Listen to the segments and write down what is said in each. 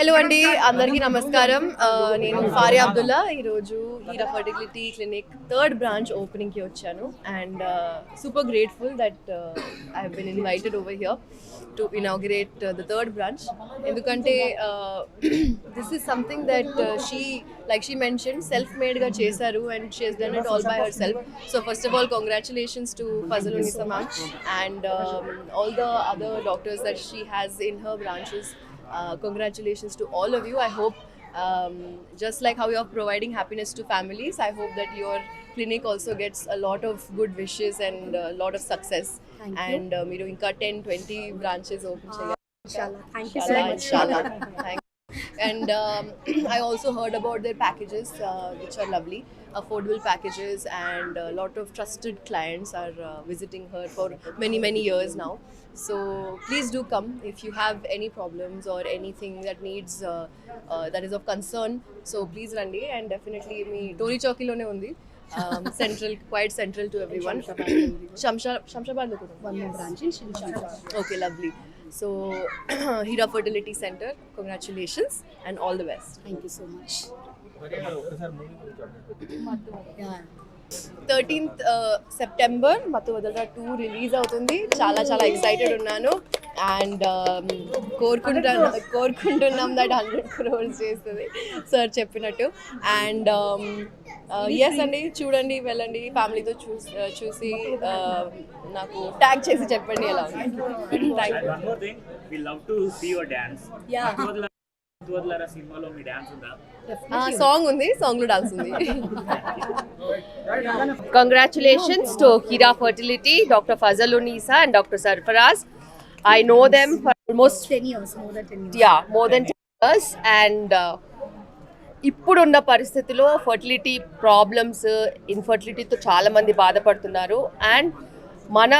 అండి అందరికీ నమస్కారం. ఆ, నేను ఫారియా అబ్దుల్లా. ఈరోజు Heera fertility clinic third branch ఓపెనింగ్కి వచ్చాను. And super grateful that I been invited over here to inaugurate the third branch ఎందుకంటే this is something that she like she mention self మేడ్గా చేశారు and she has done it all by herself so first of all congratulations to Fazal um, all the other doctors that she has in her branches. Uh, congratulations to all of you. I hope, um, just like how you're providing happiness to families, I hope that your clinic also gets a lot of good wishes and a lot of success. Thank and you. um, you know, 10 20 branches open. Uh, Inshallah. Thank you so much. Inshallah. Thank and um, I also heard about their packages, uh, which are lovely, affordable packages, and a lot of trusted clients are uh, visiting her for many, many years now. So please do come if you have any problems or anything that needs uh, uh, that is of concern. So please Randi and definitely me Tori Chowki lone undi. Um, central, quite central to everyone. Shamsha, Shamshabad lo kuda Hira Fertility Center, congratulations and all the best. Thank you so much. Yeah. Thirteenth September Mathu Vadalara two release అవుతుంది చాలా చాలా excited ఉన్నాను and కోరుకుంటాను కోరుకుంటున్నాం that hundred crores చేస్తుంది sir చెప్పినట్టు. And yes అండి చూడండి వెళ్ళండి ఫ్యామిలీతో చూసి చూసి uh, నాకు ట్యాగ్ చేసి చెప్పండి ఎలా ఉంది. థ్యాంక్ యూ సినిమాలో మీ డాన్స్ ఉందా? సాంగ్ ఉంది. సాంగ్లో డాన్స్ ఉంది. Congratulations to Heera fertility doctor Fazal Unnisa and doctor Sarfaraz I know them for almost 10 years, more than 10 years. Yeah more than years and uh, ఇప్పుడున్న పరిస్థితిలో ఫర్టిలిటీ ప్రాబ్లమ్స్ ఇన్ఫర్టిలిటీతో చాలా మంది బాధపడుతున్నారు. అండ్ మన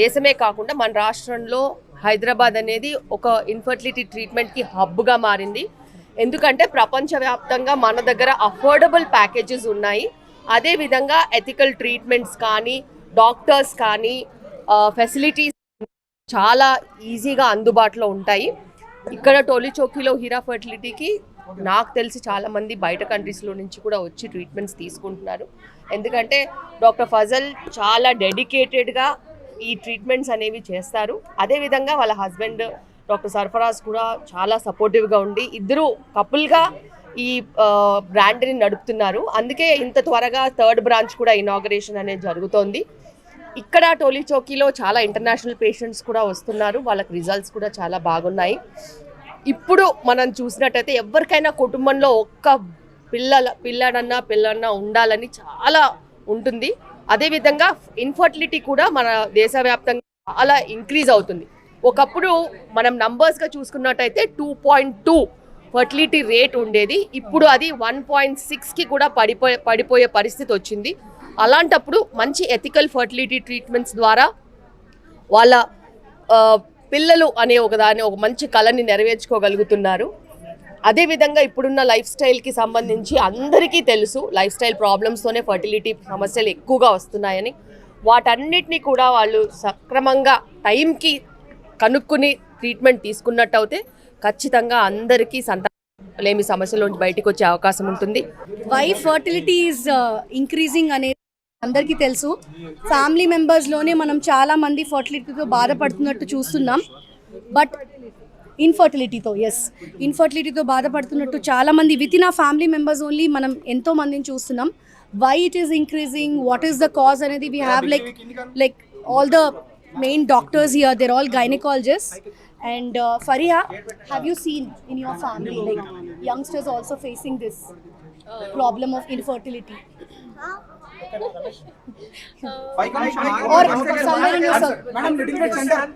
దేశమే కాకుండా మన రాష్ట్రంలో హైదరాబాద్ అనేది ఒక ఇన్ఫర్టిలిటీ ట్రీట్మెంట్కి హబ్గా మారింది. ఎందుకంటే ప్రపంచవ్యాప్తంగా మన దగ్గర అఫోర్డబుల్ ప్యాకేజెస్ ఉన్నాయి. అదేవిధంగా ఎథికల్ ట్రీట్మెంట్స్ కానీ డాక్టర్స్ కానీ ఫెసిలిటీస్ చాలా ఈజీగా అందుబాటులో ఉంటాయి. ఇక్కడ టోలీ చౌకీలో హీరా ఫర్టిలిటీకి నాకు తెలిసి చాలామంది బయట కంట్రీస్లో నుంచి కూడా వచ్చి ట్రీట్మెంట్స్ తీసుకుంటున్నారు. ఎందుకంటే డాక్టర్ ఫజల్ చాలా డెడికేటెడ్గా ఈ ట్రీట్మెంట్స్ అనేవి చేస్తారు. అదేవిధంగా వాళ్ళ హస్బెండ్ డాక్టర్ సర్ఫరాజ్ కూడా చాలా సపోర్టివ్గా ఉండి ఇద్దరు కపుల్గా ఈ బ్రాండ్ని నడుపుతున్నారు. అందుకే ఇంత త్వరగా థర్డ్ బ్రాంచ్ కూడా ఇనాగరేషన్ అనేది జరుగుతోంది. ఇక్కడ టోలీ చౌకీలో చాలా ఇంటర్నేషనల్ పేషెంట్స్ కూడా వస్తున్నారు. వాళ్ళకి రిజల్ట్స్ కూడా చాలా బాగున్నాయి. ఇప్పుడు మనం చూసినట్టయితే ఎవరికైనా కుటుంబంలో ఒక్క పిల్లల పిల్లడన్నా పిల్లన్నా ఉండాలని చాలా ఉంటుంది. అదేవిధంగా ఇన్ఫర్టిలిటీ కూడా మన దేశవ్యాప్తంగా చాలా ఇంక్రీజ్ అవుతుంది. ఒకప్పుడు మనం నంబర్స్గా చూసుకున్నట్టయితే two point two fertility rate ఉండేది. ఇప్పుడు అది వన్ పాయింట్ సిక్స్కి కూడా పడిపోయే పడిపోయే పరిస్థితి వచ్చింది. అలాంటప్పుడు మంచి ఎథికల్ ఫర్టిలిటీ ట్రీట్మెంట్స్ ద్వారా వాళ్ళ పిల్లలు అనే ఒకదాని ఒక మంచి కళని నెరవేర్చుకోగలుగుతున్నారు. అదేవిధంగా ఇప్పుడున్న లైఫ్ స్టైల్కి సంబంధించి అందరికీ తెలుసు లైఫ్ స్టైల్ ప్రాబ్లమ్స్తోనే ఫర్టిలిటీ సమస్యలు ఎక్కువగా వస్తున్నాయని. వాటన్నిటినీ కూడా వాళ్ళు సక్రమంగా టైంకి కనుక్కుని ట్రీట్మెంట్ తీసుకున్నట్టు అయితే ఖచ్చితంగా అందరికీ సంతానలేమి సమస్యల నుంచి బయటకు వచ్చే అవకాశం ఉంటుంది. వై ఫర్టిలిటీ ఈజ్ ఇంక్రీజింగ్ అనేది అందరికీ తెలుసు. ఫ్యామిలీ మెంబర్స్లోనే మనం చాలా మంది ఫర్టిలిటీతో బాధపడుతున్నట్టు చూస్తున్నాం. బట్ ఇన్ఫర్టిలిటీతో ఎస్ ఇన్ఫర్టిలిటీతో బాధపడుతున్నట్టు చాలామంది విత్ ఇన్ ఆ ఫ్యామిలీ మెంబర్స్ ఓన్లీ మనం ఎంతో మందిని చూస్తున్నాం. Why it is increasing what is the cause అనేది we have like like all the main doctors here they're all gynaecologist and Faria have you seen in your family like youngsters also facing this problem of infertility और madam little centre